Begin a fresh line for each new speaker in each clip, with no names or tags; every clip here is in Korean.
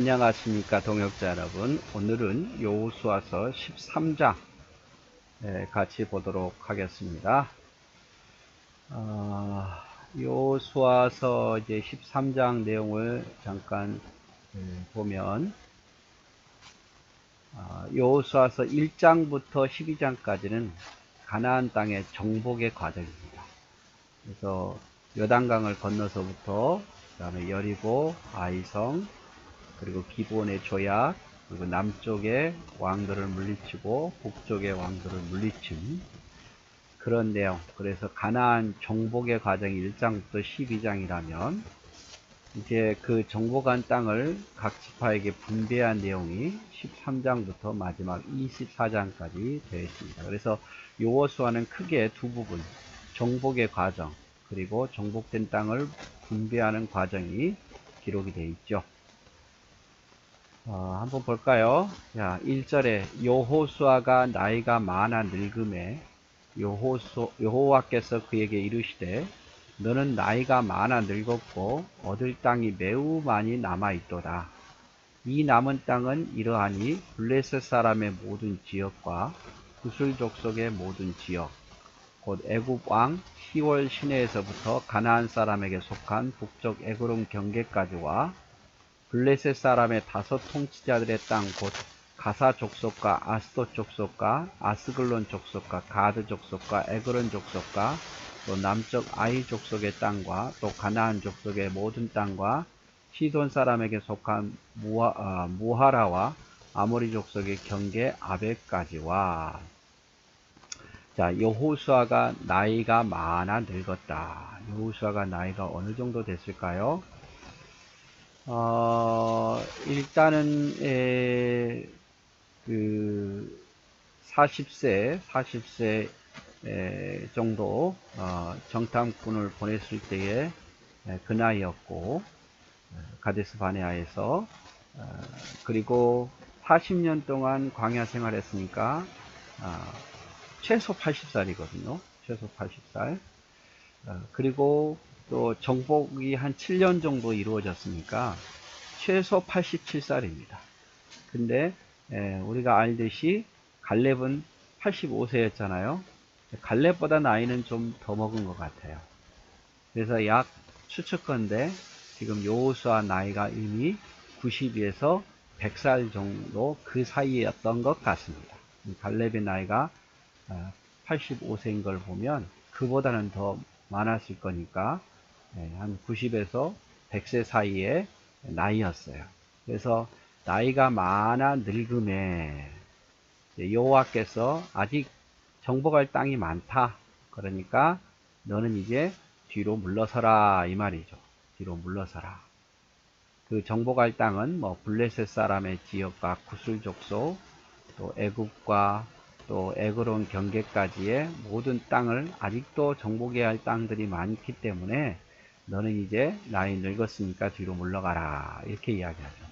안녕하십니까 동역자 여러분. 오늘은 여호수아서 13장 같이 보도록 하겠습니다. 어, 여호수아서 이제 13장 내용을 잠깐 예, 보면 어, 여호수아서 1장부터 12장까지는 가나안 땅의 정복의 과정입니다. 그래서 여단강을 건너서부터 그 다음에 여리고 아이성 그리고 기본의 조약, 그리고 남쪽의 왕들을 물리치고 북쪽의 왕들을 물리친 그런 내용. 그래서 가나안 정복의 과정이 1장부터 12장이라면 이제 그 정복한 땅을 각 지파에게 분배한 내용이 13장부터 마지막 24장까지 되어 있습니다. 그래서 요호수아는 크게 두 부분, 정복의 과정, 그리고 정복된 땅을 분배하는 과정이 기록이 되어 있죠. 어, 한번 볼까요? 자, 1절에 여호수아가 나이가 많아 늙음에 여호수, 여호와께서 그에게 이르시되 너는 나이가 많아 늙었고 얻을 땅이 매우 많이 남아 있도다. 이 남은 땅은 이러하니 블레셋 사람의 모든 지역과 구슬 족 속의 모든 지역, 곧 애굽 왕 시월 시내에서부터 가나안 사람에게 속한 북쪽 에그론 경계까지와 블레셋 사람의 다섯 통치자들의 땅 곧 가사 족속과 아스도 족속과 아스글론 족속과 가드 족속과 에그론 족속과 또 남쪽 아이 족속의 땅과 또 가나안 족속의 모든 땅과 시돈 사람에게 속한 무하, 어, 무하 라와 아모리 족속의 경계 아베까지와 자 여호수아가 나이가 많아 늙었다. 여호수아가 나이가 어느 정도 됐을까요? 어, 일단은, 에, 그, 40세, 40세 에, 정도, 어, 정탐꾼을 보냈을 때의 에, 그 나이였고, 가데스 바네아에서, 어, 그리고 40년 동안 광야 생활했으니까, 어, 최소 80살이거든요. 최소 80살. 어, 그리고 또 정복이 한 7년 정도 이루어졌으니까 최소 87살입니다. 근데 우리가 알듯이 갈렙은 85세였잖아요. 갈렙보다 나이는 좀 더 먹은 것 같아요. 그래서 약 추측건데 지금 요호수아 나이가 이미 90에서 100살 정도 그 사이였던 것 같습니다. 갈렙의 나이가 85세인 걸 보면 그보다는 더 많았을 거니까 네, 한 90에서 100세 사이의 나이였어요. 그래서 나이가 많아 늙음에 여호와께서 아직 정복할 땅이 많다. 그러니까 너는 이제 뒤로 물러서라 이 말이죠. 뒤로 물러서라. 그 정복할 땅은 뭐 블레셋 사람의 지역과 구슬 족속, 또 애굽과 또 에그론 경계까지의 모든 땅을 아직도 정복해야 할 땅들이 많기 때문에 너는 이제 나이 늙었으니까 뒤로 물러가라. 이렇게 이야기하죠.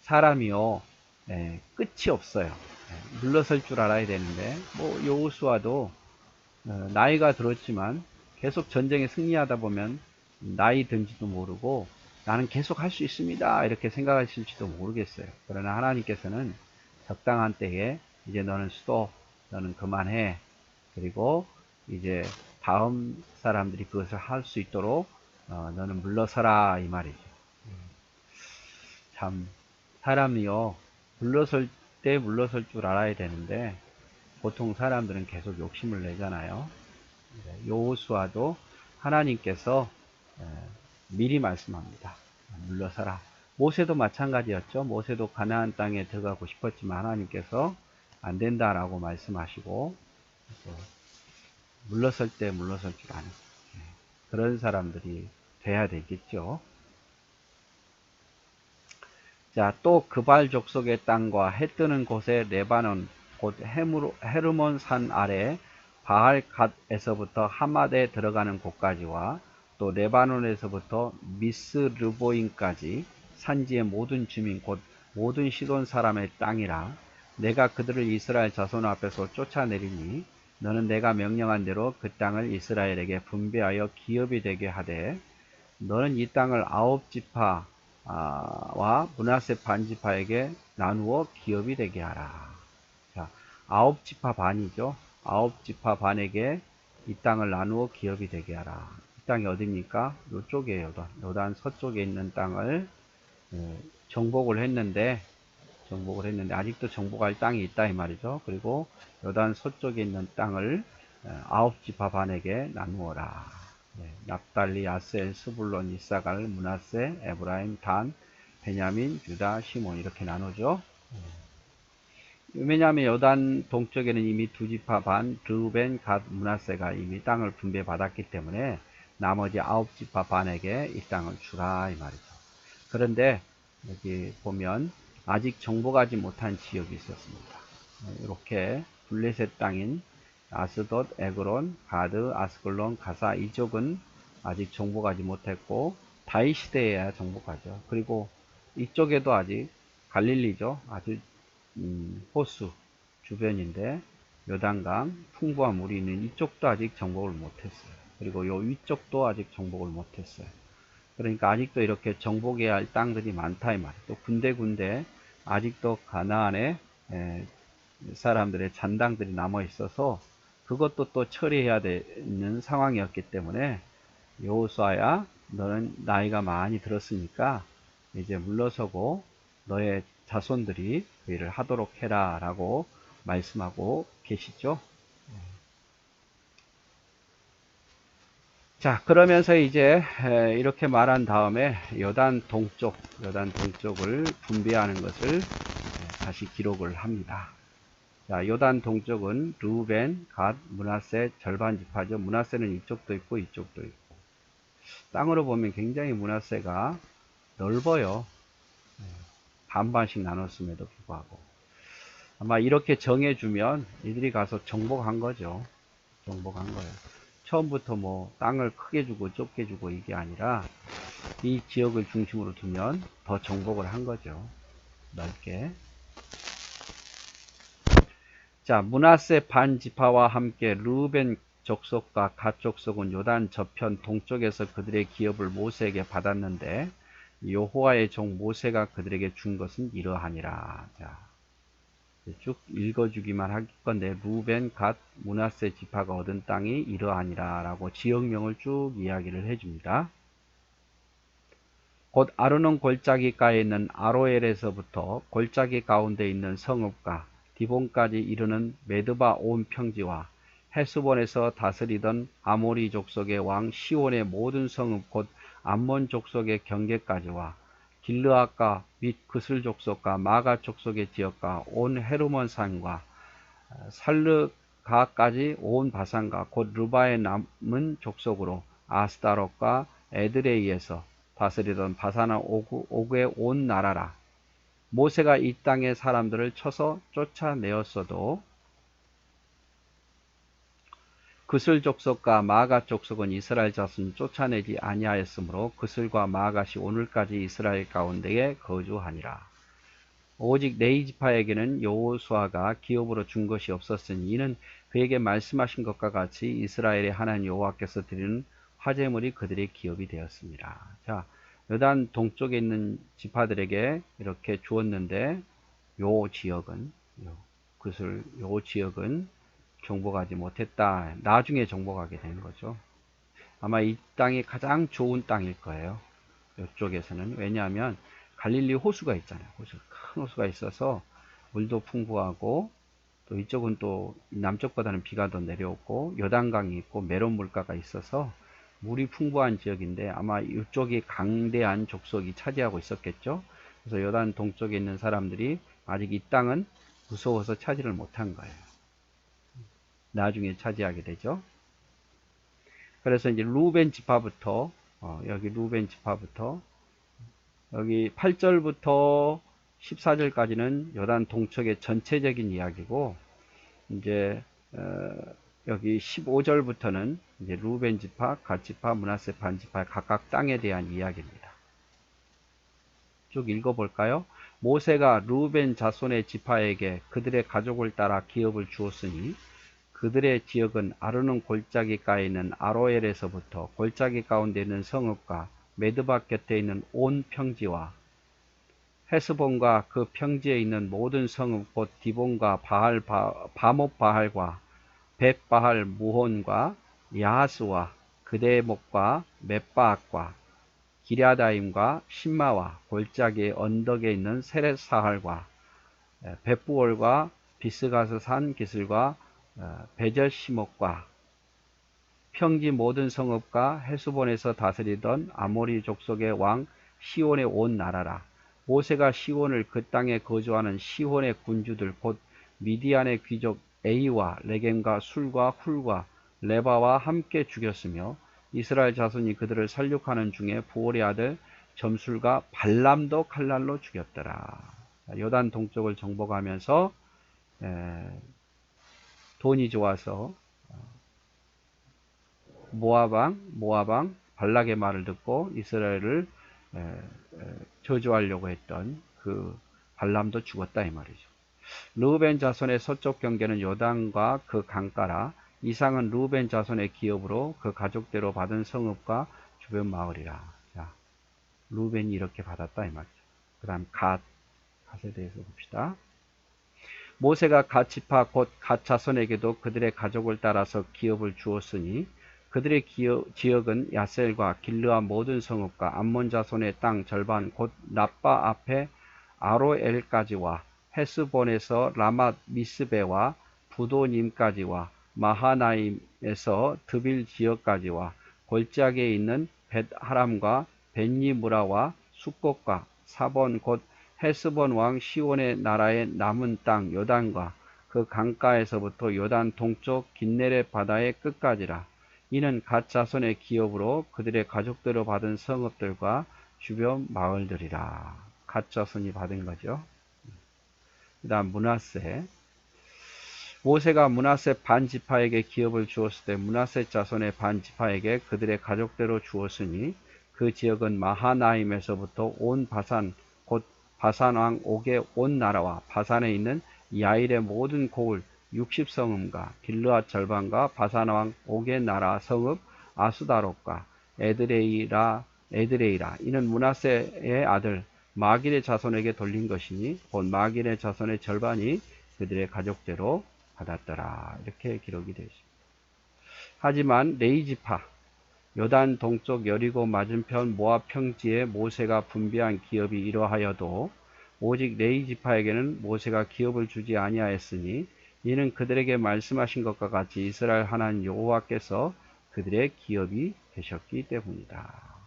사람이요, 예, 끝이 없어요. 예, 물러설 줄 알아야 되는데, 뭐, 여우수와도 어, 나이가 들었지만 계속 전쟁에 승리하다 보면 나이 든지도 모르고 나는 계속 할 수 있습니다. 이렇게 생각하실지도 모르겠어요. 그러나 하나님께서는 적당한 때에 이제 너는 수도, 너는 그만해. 그리고 이제 다음 사람들이 그것을 할 수 있도록 어, 너는 물러서라 이 말이죠. 참 사람이요 물러설 때 물러설 줄 알아야 되는데 보통 사람들은 계속 욕심을 내잖아요. 요호수아도 하나님께서 미리 말씀합니다. 물러서라. 모세도 마찬가지였죠. 모세도 가나안 땅에 들어가고 싶었지만 하나님께서 안 된다라고 말씀하시고 물러설 때 물러설 줄 아는 그런 사람들이 돼야 되겠죠. 자, 또 그발 족속의 땅과 해 뜨는 곳에 레바논, 곧 헤르몬 산 아래 바알 갓에서부터 하마드에 들어가는 곳까지와 또 레바논에서부터 미스 르보인까지 산지의 모든 주민 곧 모든 시돈 사람의 땅이라 내가 그들을 이스라엘 자손 앞에서 쫓아내리니 너는 내가 명령한 대로 그 땅을 이스라엘에게 분배하여 기업이 되게 하되 너는 이 땅을 아홉 지파 와 문하세 반지파에게 나누어 기업이 되게 하라. 자, 아홉 지파 반이죠. 아홉 지파 반에게 이 땅을 나누어 기업이 되게 하라. 이 땅이 어딥니까? 요쪽에 요단, 요단 서쪽에 있는 땅을 예, 정복을 했는데 정복을 했는데 아직도 정복할 땅이 있다 이 말이죠. 그리고 요단 서쪽에 있는 땅을 어, 아홉 지파 반에게 나누어라. 네, 납달리, 아셀, 스불론, 이사갈, 문하세, 에브라임, 단, 베냐민, 유다, 시몬 이렇게 나누죠. 네. 왜냐하면 여단 동쪽에는 이미 두 지파 반, 르벤, 갓, 문하세가 이미 땅을 분배받았기 때문에 나머지 아홉 지파 반에게 이 땅을 주라 이 말이죠. 그런데 여기 보면 아직 정복하지 못한 지역이 있었습니다. 네, 이렇게 블레셋 땅인 아스돗, 에그론, 가드, 아스글론, 가사 이쪽은 아직 정복하지 못했고 다이 시대에야 정복하죠. 그리고 이쪽에도 아직 갈릴리죠. 아주 음, 호수 주변인데 요단강 풍부한 물이 있는 이쪽도 아직 정복을 못했어요. 그리고 요 위쪽도 아직 정복을 못했어요. 그러니까 아직도 이렇게 정복해야 할 땅들이 많다 이 말이에요. 또 군데군데 아직도 가나안에 사람들의 잔당들이 남아 있어서 그것도 또 처리해야 되는 상황이었기 때문에 여호수아야 너는 나이가 많이 들었으니까 이제 물러서고 너의 자손들이 그 일을 하도록 해라 라고 말씀하고 계시죠. 자 그러면서 이제 이렇게 말한 다음에 여단 동쪽 여단 동쪽을 분배하는 것을 다시 기록을 합니다. 자, 요단 동쪽은 루벤, 갓, 문하세 절반 지파죠. 문하세는 이쪽도 있고 이쪽도 있고. 땅으로 보면 굉장히 문하세가 넓어요. 네, 반반씩 나눴음에도 불구하고. 아마 이렇게 정해주면 이들이 가서 정복한 거죠. 정복한 거예요. 처음부터 뭐 땅을 크게 주고 좁게 주고 이게 아니라 이 지역을 중심으로 두면 더 정복을 한 거죠. 넓게. 자, 문하세 반지파와 함께 루벤 족속과 갓 족속은 요단 저편 동쪽에서 그들의 기업을 모세에게 받았는데 여호와의 종 모세가 그들에게 준 것은 이러하니라. 자, 쭉 읽어주기만 할 건데 루벤 갓 문하세 지파가 얻은 땅이 이러하니라라고 지역명을 쭉 이야기를 해줍니다. 곧 아르논 골짜기가에 있는 아로엘에서부터 골짜기 가운데 있는 성읍과 디본까지 이르는 메드바 온 평지와 헤스본에서 다스리던 아모리 족속의 왕 시온의 모든 성읍 곧 암몬 족속의 경계까지와 길르아가 및 그슬 족속과 마가 족속의 지역과 온 헤르몬 산과 살르가까지 온 바산과 곧 르바의 남은 족속으로 아스타롯과 에드레이에서 다스리던 바사나 오구, 오구의 온 나라라 모세가 이 땅의 사람들을 쳐서 쫓아내었어도 그슬 족속과 마가 족속은 이스라엘 자손 쫓아내지 아니하였으므로 그슬과 마가시 오늘까지 이스라엘 가운데에 거주하니라. 오직 네이지파에게는 여호수아가 기업으로 준 것이 없었으니 이는 그에게 말씀하신 것과 같이 이스라엘의 하나님 여호와께서 드리는 화제물이 그들의 기업이 되었습니다. 자, 요단 동쪽에 있는 지파들에게 이렇게 주었는데 요 지역은 요, 그것을 요 지역은 정복하지 못했다. 나중에 정복하게 되는 거죠. 아마 이 땅이 가장 좋은 땅일 거예요. 이쪽에서는 왜냐하면 갈릴리 호수가 있잖아요. 호수 큰 호수가 있어서 물도 풍부하고 또 이쪽은 또 남쪽보다는 비가 더 내려오고 여단강이 있고 메론 물가가 있어서 물이 풍부한 지역인데 아마 이쪽이 강대한 족속이 차지하고 있었겠죠. 그래서 요단 동쪽에 있는 사람들이 아직 이 땅은 무서워서 차지를 못한 거예요. 나중에 차지하게 되죠. 그래서 이제 루벤 지파부터 어, 여기 루벤 지파부터 여기 8절부터 14절까지는 요단 동쪽의 전체적인 이야기고 이제 어, 여기 15절부터는 이제 루벤 지파, 갓 지파, 문하세 반 지파 각각 땅에 대한 이야기입니다. 쭉 읽어볼까요? 모세가 루벤 자손의 지파에게 그들의 가족을 따라 기업을 주었으니 그들의 지역은 아르논 골짜기가에 있는 아로엘에서부터 골짜기 가운데 있는 성읍과 메드박 곁에 있는 온 평지와 헤스본과 그 평지에 있는 모든 성읍 곧 디본과 바할 바, 바못 바할과 벳바할 무혼과 야하스와 그대의 목과 맷바악과 기랴다임과 신마와 골짜기의 언덕에 있는 세렛사할과 벳부월과 비스가스 산 기슬과 베절시목과 평지 모든 성읍과 해수본에서 다스리던 아모리 족속의 왕 시온의 온 나라라. 모세가 시온을 그 땅에 거주하는 시온의 군주들 곧 미디안의 귀족 에이와 레겐과 술과 훌과 레바와 함께 죽였으며 이스라엘 자손이 그들을 살육하는 중에 부올의 아들 점술과 발람도 칼날로 죽였더라. 요단 동쪽을 정복하면서 돈이 좋아서 모아방, 모아방 발락의 말을 듣고 이스라엘을 저주하려고 했던 그 발람도 죽었다 이 말이죠. 루벤 자손의 서쪽 경계는 요단과 그 강가라 이상은 루벤 자손의 기업으로 그 가족대로 받은 성읍과 주변 마을이라. 자, 루벤이 이렇게 받았다 이 말이죠. 그 다음 갓, 갓에 대해서 봅시다. 모세가 갓 지파 곧 갓 자손에게도 그들의 가족을 따라서 기업을 주었으니 그들의 기업, 지역은 야셀과 길르와 모든 성읍과 암몬 자손의 땅 절반 곧 나빠 앞에 아로엘까지와 헤스본에서 라맛 미스베와 부도님까지와 마하나임에서 드빌 지역까지와 골짜기에 있는 벳하람과 벤니무라와 수꽃과 사본 곧 헤스본 왕 시온의 나라의 남은 땅 요단과 그 강가에서부터 요단 동쪽 긴네레 바다의 끝까지라. 이는 갓 자손의 기업으로 그들의 가족대로 받은 성읍들과 주변 마을들이라. 갓 자손이 받은 거죠. 그 다음 문하세. 모세가 문하세 반지파에게 기업을 주었을 때 문하세 자손의 반지파에게 그들의 가족대로 주었으니 그 지역은 마하나임에서부터 온 바산 곧 바산왕 옥의 온 나라와 바산에 있는 야일의 모든 고을 60성음과 길르앗 절반과 바산왕 옥의 나라 성읍 아수다롯과 에드레이라 에드레이라 이는 문하세의 아들 마길의 자손에게 돌린 것이니 곧 마길의 자손의 절반이 그들의 가족대로 받았더라 이렇게 기록이 되어 있습니다. 하지만 레이지파 요단 동쪽 여리고 맞은편 모압 평지에 모세가 분배한 기업이 이러하여도 오직 레이 지파에게는 모세가 기업을 주지 아니하였으니 이는 그들에게 말씀하신 것과 같이 이스라엘 하나님 여호와께서 그들의 기업이 되셨기 때문이다.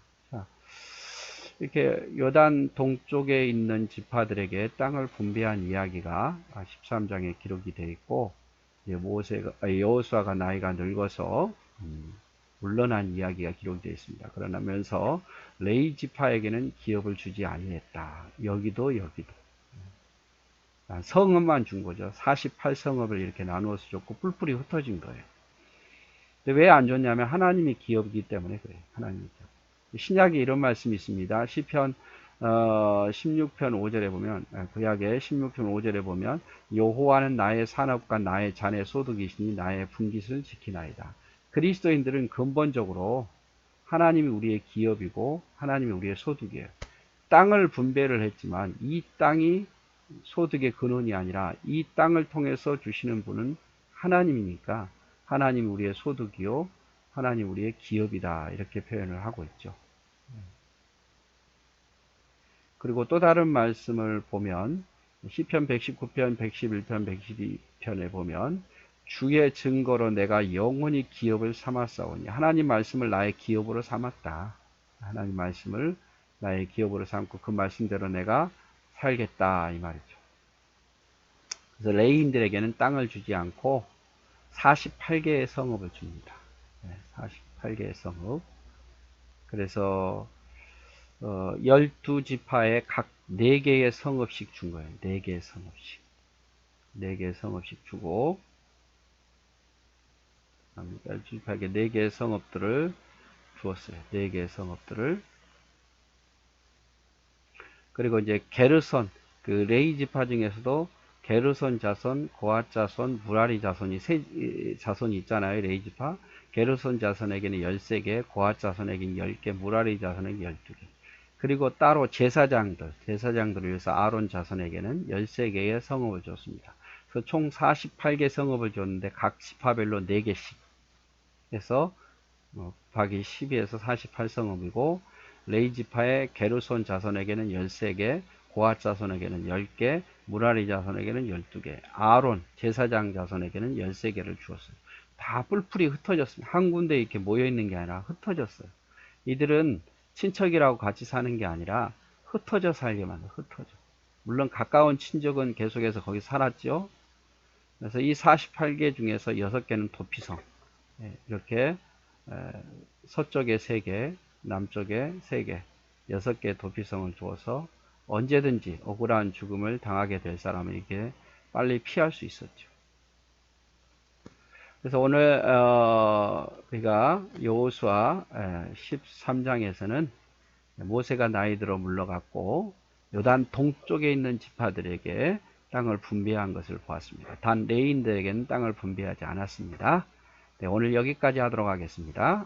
자, 이렇게 요단 동쪽에 있는 지파들에게 땅을 분배한 이야기가 13장에 기록이 되어 있고 모세가 여호수아가 나이가 늙어서 음, 물러난 이야기가 기록되어 있습니다. 그러면서 레이 지파에게는 기업을 주지 아니했다. 여기도 여기도. 성읍만 준 거죠. 48성읍을 이렇게 나누어서 줬고 뿔뿔이 흩어진 거예요. 왜안 줬냐면 하나님이 기업이기 때문에 그래요. 하나님이 신약에 이런 말씀이 있습니다. 시편 어, 16편 5절에 보면 구약의 16편 5절에 보면 여호와는 나의 산업과 나의 잔의 소득이시니 나의 분깃을 지키나이다. 그리스도인들은 근본적으로 하나님이 우리의 기업이고 하나님이 우리의 소득이에요. 땅을 분배를 했지만 이 땅이 소득의 근원이 아니라 이 땅을 통해서 주시는 분은 하나님이니까 하나님이 우리의 소득이요 하나님 우리의 기업이다 이렇게 표현을 하고 있죠. 그리고 또 다른 말씀을 보면 시편 119편, 111편, 112편에 보면 주의 증거로 내가 영원히 기업을 삼았사오니 하나님 말씀을 나의 기업으로 삼았다. 하나님 말씀을 나의 기업으로 삼고 그 말씀대로 내가 살겠다 이 말이죠. 그래서 레인들에게는 땅을 주지 않고 48개의 성읍을 줍니다. 48개의 성읍. 그래서 어, 12지파에 각 4개의 성읍씩 준 거예요. 4개의 성읍씩. 4개의 성읍씩 주고 12지파에게 4개의 성읍들을 주었어요. 4개의 성읍들을 그리고 이제 게르선 그 레이 지파 중에서도 게르손 자손, 고앗 자손, 무라리 자손이 세 이, 자손이 있잖아요. 레이지파. 게르손 자손에게는 13개, 고앗 자손에게는 10개, 무라리 자손에게 12개. 그리고 따로 제사장들, 제사장들을 위해서 아론 자손에게는 13개의 성읍을 줬습니다. 그래서 총 48개 성읍을 줬는데 각 지파별로 4개씩 해서 어, 곱하기 12에서 48성읍이고 레이지파의 게르손 자손에게는 13개, 고앗 자손에게는 10개, 무라리 자손에게는 12개, 아론 제사장 자손에게는 13개를 주었어요. 다 뿔뿔이 흩어졌습니다. 한 군데 이렇게 모여 있는 게 아니라 흩어졌어요. 이들은 친척이라고 같이 사는 게 아니라 흩어져 살게만 흩어져. 물론 가까운 친족은 계속해서 거기 살았죠. 그래서 이 48개 중에서 6개는 도피성. 예, 이렇게 서쪽에 3개, 남쪽에 3개, 6개 도피성을 주어서 언제든지 억울한 죽음을 당하게 될 사람은 이게 빨리 피할 수 있었죠. 그래서 오늘 어, 우리가 여호수아 13장에서는 모세가 나이 들어 물러갔고 요단 동쪽에 있는 지파들에게 땅을 분배한 것을 보았습니다. 단 레인들에게는 땅을 분배하지 않았습니다. 네, 오늘 여기까지 하도록 하겠습니다.